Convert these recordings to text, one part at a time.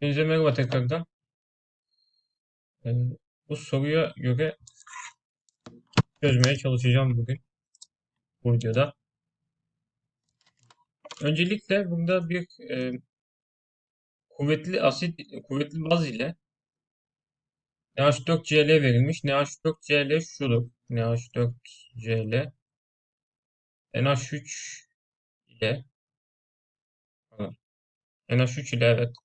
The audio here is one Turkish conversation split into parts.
Hepinize merhaba tekrardan. Ee, bu soruya göre çözmeye çalışacağım bugün bu videoda. Öncelikle burada bir e, kuvvetli asit, kuvvetli baz ile NH4Cl verilmiş. NH4Cl şudur. NH4Cl NH3 ile pardon, NH3 ile evet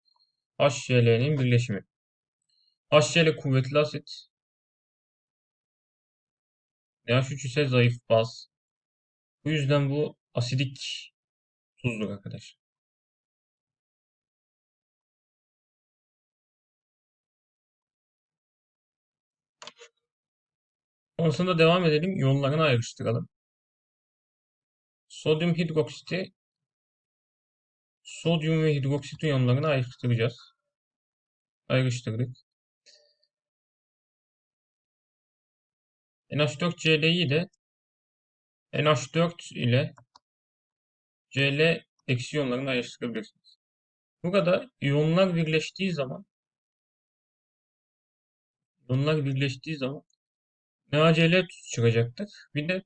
HCl'nin birleşimi. HCl kuvvetli asit. NH3 ise zayıf baz. Bu yüzden bu asidik tuzdur arkadaşlar. Sonrasında devam edelim. İyonlarını ayrıştıralım. Sodyum hidroksiti sodyum ve hidroksit iyonlarını ayrıştıracağız. Ayrıştırdık. NH4Cl'yi de NH4 ile Cl eksi iyonlarını ayrıştırabilirsiniz. Burada iyonlar birleştiği zaman iyonlar birleştiği zaman NaCl tuz çıkacaktır. Bir de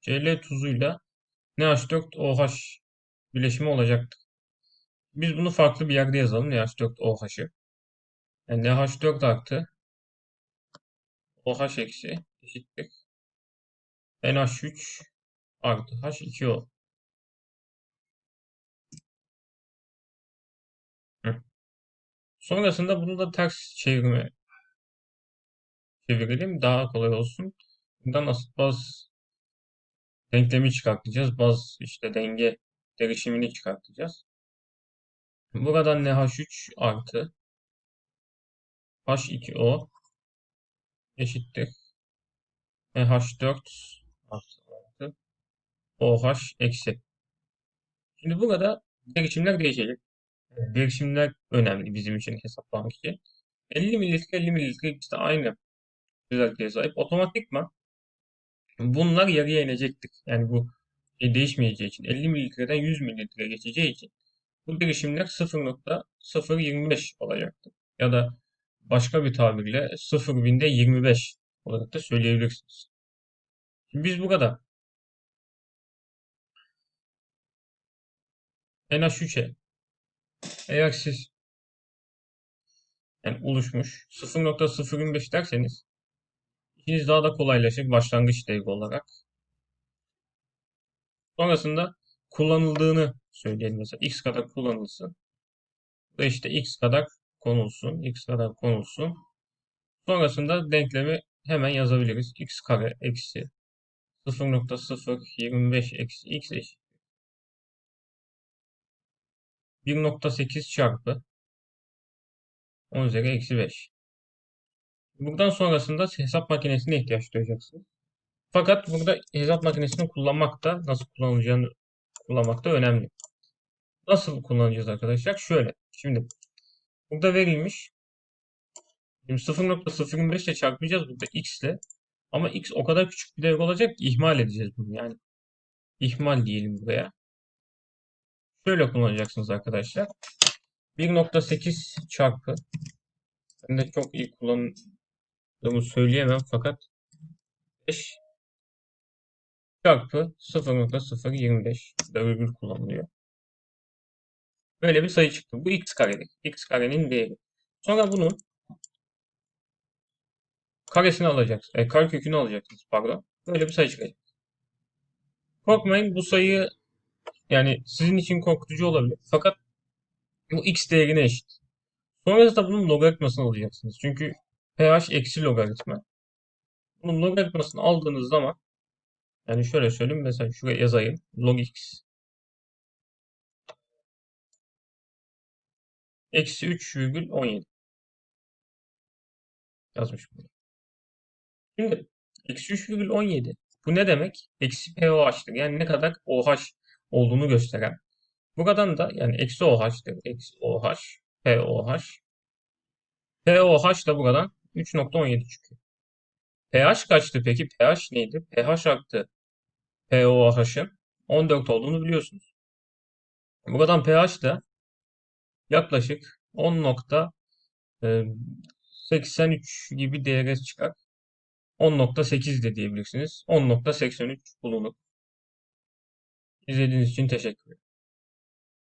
Cl tuzuyla NH4OH bileşimi olacaktır. Biz bunu farklı bir yerde yazalım NH4OH'ı. Yani NH4 artı OH eksi eşittir. NH3 artı H2O. Hı. Sonrasında bunu da ters çevirme çevirelim. Daha kolay olsun. Buradan asit baz denklemi çıkartacağız. Baz işte denge derişimini çıkartacağız. Buradan NH3 artı H2O eşittir. NH4 artı, OH eksi. Şimdi burada derişimler değişecek. Derişimler önemli bizim için hesaplamak için. 50 mililitre 50 mililitre işte aynı özelliğe sahip. Otomatikman bunlar yarıya inecektir. Yani bu şey değişmeyeceği için 50 mililitreden 100 mililitre geçeceği için bu derişimler 0.025 olacaktır. Ya da başka bir tabirle 0 binde 25 olarak da söyleyebilirsiniz. Şimdi biz burada NH3'e eğer siz yani oluşmuş 0.025 derseniz işiniz daha da kolaylaşır başlangıç değeri olarak. Sonrasında kullanıldığını söyleyelim mesela x kadar kullanılsın. Ve işte x kadar konulsun, x kadar konulsun. Sonrasında denklemi hemen yazabiliriz. x kare eksi 0.025 eksi x eşit 1.8 çarpı 10 üzeri eksi 5. Buradan sonrasında hesap makinesine ihtiyaç duyacaksınız. Fakat burada hesap makinesini kullanmak da nasıl kullanılacağını kullanmak da önemli. Nasıl kullanacağız arkadaşlar? Şöyle. Şimdi burada verilmiş. Şimdi 0.025 ile çarpmayacağız burada x ile. Ama x o kadar küçük bir değer olacak ki ihmal edeceğiz bunu. Yani ihmal diyelim buraya. Şöyle kullanacaksınız arkadaşlar. 1.8 çarpı ben de çok iyi kullandığımı söyleyemem fakat 5 çarpı 0.025 da virgül kullanılıyor. Böyle bir sayı çıktı. Bu x karedir. x karenin değeri. Sonra bunun karesini alacaksınız. E, karekökünü alacaksınız pardon. Böyle bir sayı çıkacak. Korkmayın bu sayı yani sizin için korkutucu olabilir. Fakat bu x değerine eşit. Sonrasında bunun logaritmasını alacaksınız. Çünkü pH eksi logaritma. Bunun logaritmasını aldığınız zaman yani şöyle söyleyeyim mesela şuraya yazayım. Log x eksi 3,17 yazmış burada. Şimdi eksi 3,17 bu ne demek? Eksi pOH'tır. Yani ne kadar OH olduğunu gösteren. Buradan da yani eksi OH'tır. Eksi OH, pOH. pOH da buradan 3.17 çıkıyor. pH kaçtı peki? pH neydi? pH arttı. POH'ın 14 olduğunu biliyorsunuz. Bu Buradan pH de yaklaşık 10.83 e, gibi değere çıkar. 10.8 de diyebilirsiniz. 10.83 bulunur. İzlediğiniz için teşekkür ederim.